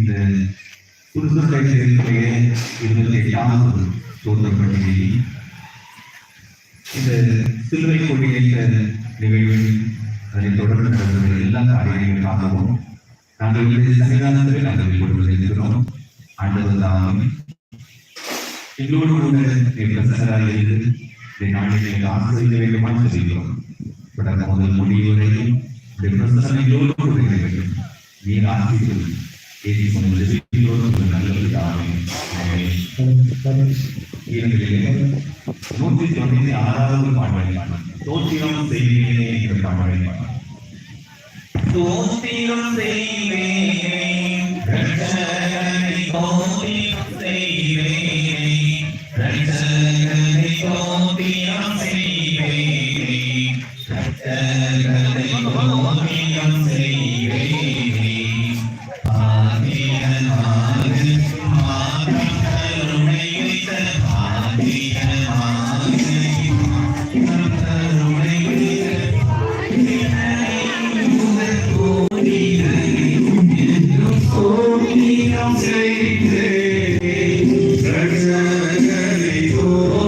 இந்த புதுசுரை சேர்க்கைய இருபத்தி எட்டாவது சோதனை பண்டிகையில் இந்த சிலுவை கொடியேற்ற நிகழ்வில் அதை தொடர்ந்து நடந்த எல்லா காரியங்களுக்காகவும் நாங்கள் இந்த சன்னிதானத்தில் நாங்கள் கொடுத்திருக்கிறோம் ஆண்டவர் தாமே எங்களோடு கூட பிரசராக இருந்து இதை நாங்கள் எங்கள் ஆசிரியர் வேகமாக செய்கிறோம் தொடர்ந்து முதல் முடிவு வரையும் இந்த கூட வேண்டும் நீர் ஆசிரியர்கள் ஏற்றி கொண்டு நல்லது நூற்றி தொண்ணூத்தி ஆறாவது பாடல் தோத்திரம் செய்வேனே என்ற பாடலை தோத்திரம்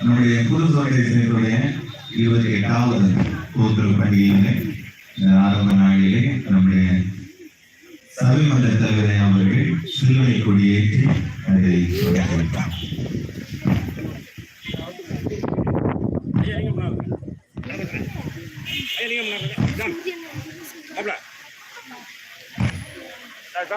நம்முடைய புது சுவாரஸ்யத்தினுடைய இருபத்தி எட்டாவது கூத்துரு பண்டிகையிலே இந்த ஆரம்ப நாளிலே நம்முடைய சபைமன்ற தலைவரை அவர்கள் சிலுவை கொடியேற்றி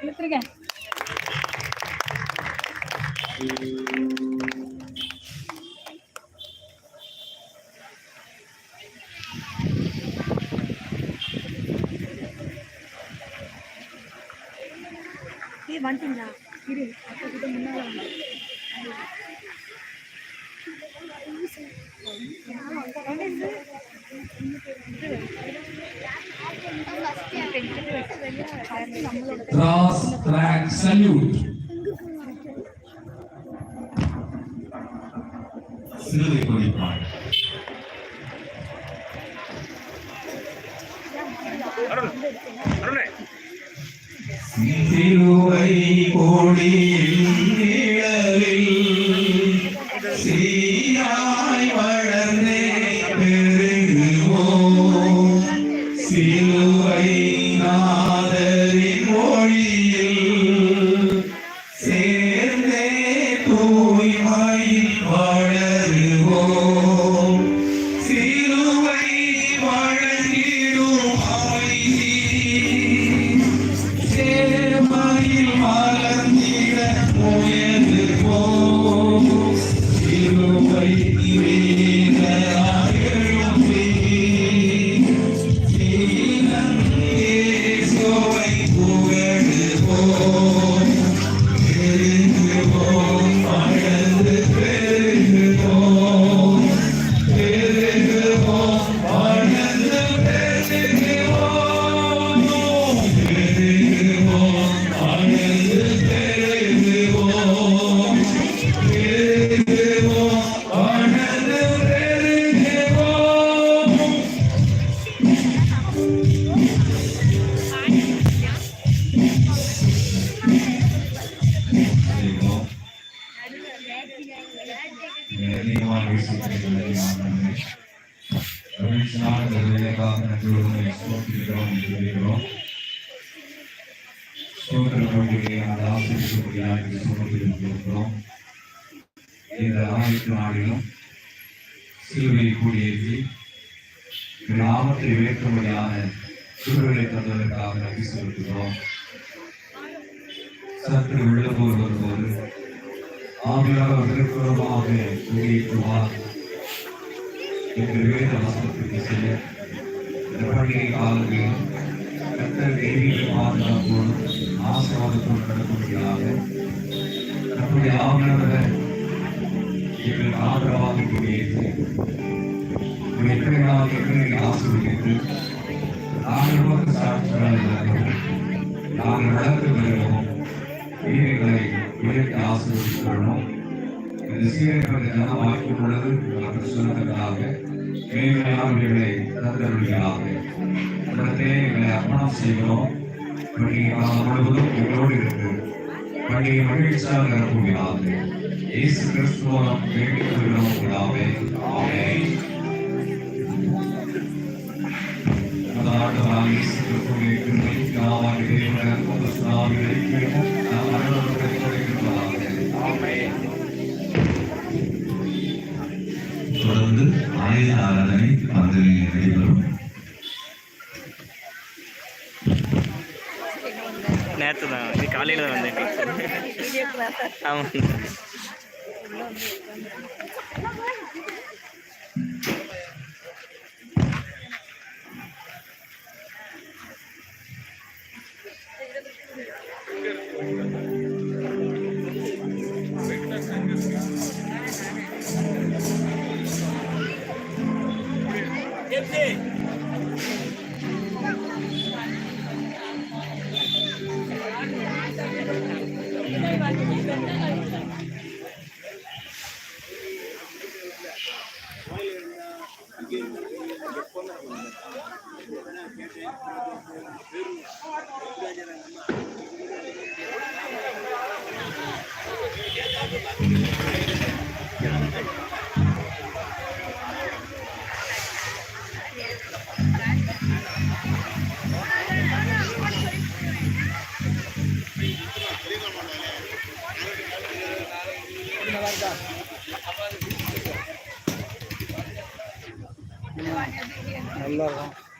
இழுத்துருக்கேன் வந்துட்டீங்களா? இரு அப்போ கிட்ட முன்னால வந்து. நம்மளோட Cross track salute. சிலுவை கொடிப்பாய் அருண் சேர்மையில் மலர்ந்திட போ ஸ்தோத்திரங்களுடைய அந்த ஆசிரியர்களுடைய சமர்ப்பித்திருக்கிறோம் இந்த ஆயிரத்து நாளிலும் சிலுவை கூடியேற்றி நாமத்தை உயர்த்தும்படியான சூழலை தந்ததற்காக நன்றி செலுத்துகிறோம். சற்று உள்ளபோல் வரும்போது ஆவியாக விருப்பமாக ஊழியத்துவார் என்று வேத வசனத்திற்கு செய்ய இந்த பண்டிகை காலங்களில் தெய்வீக ஆசீர்வாதத்தோடு நடக்கும்படியாக நம்முடைய ஆவியானவர் எங்களுக்கு ஆதரவாக கூடியது எத்தனை எத்தனை ஆசிர்வதித்து நாங்கள் சாட்சிகளாக நாங்கள் நடந்து வருகிறோம். வீரர்களை உயர்த்தி ஆசீர்வதிக்கிறோம் இந்த சீரர்கள் எல்லாம் வாய்ப்பு உள்ளது அவர்கள் சொன்னதற்காக மேன்மையானவர்களை தந்தருளியாக அந்த தேவைகளை அர்ப்பணம் செய்கிறோம். பண்டிகை காலம் முழுவதும் எங்களோடு இருக்கு பண்டிகை மகிழ்ச்சியாக நிரப்புகிறாக இயேசு கிறிஸ்துவம் வேண்டிக் கொள்கிறோம் கூடாவே இயேசு கிருபை அற்புத சுனாமிகளை நாம் தொடர்ந்து ஆயுத ஆராதனை பந்தலில் நடைபெறும். நேற்று தான் இது காலையில் தான் வந்தேன் ஆமாம் நல்லா இருக்கும்